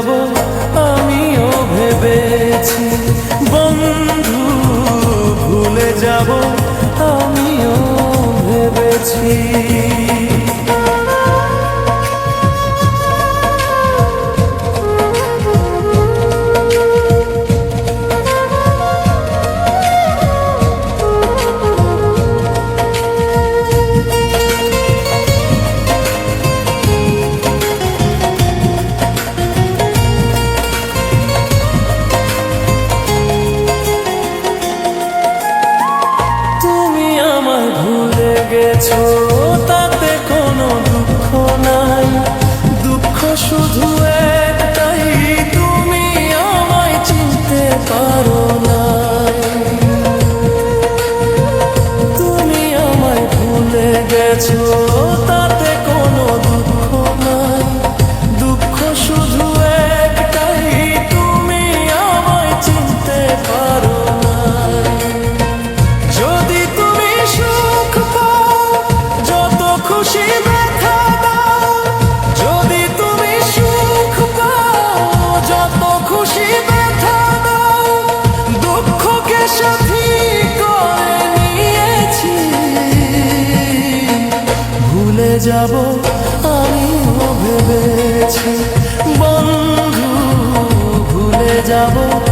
trouble. গেছো তা যাব আমি ভেবেছি বন্ধু ভুলে যাব।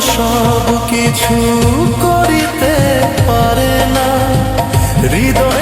সব কিছু করিতে পারে না। হৃদয়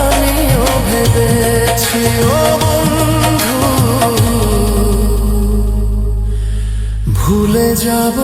আমিও ভেবেছি ও বন্ধু ভুলে যাব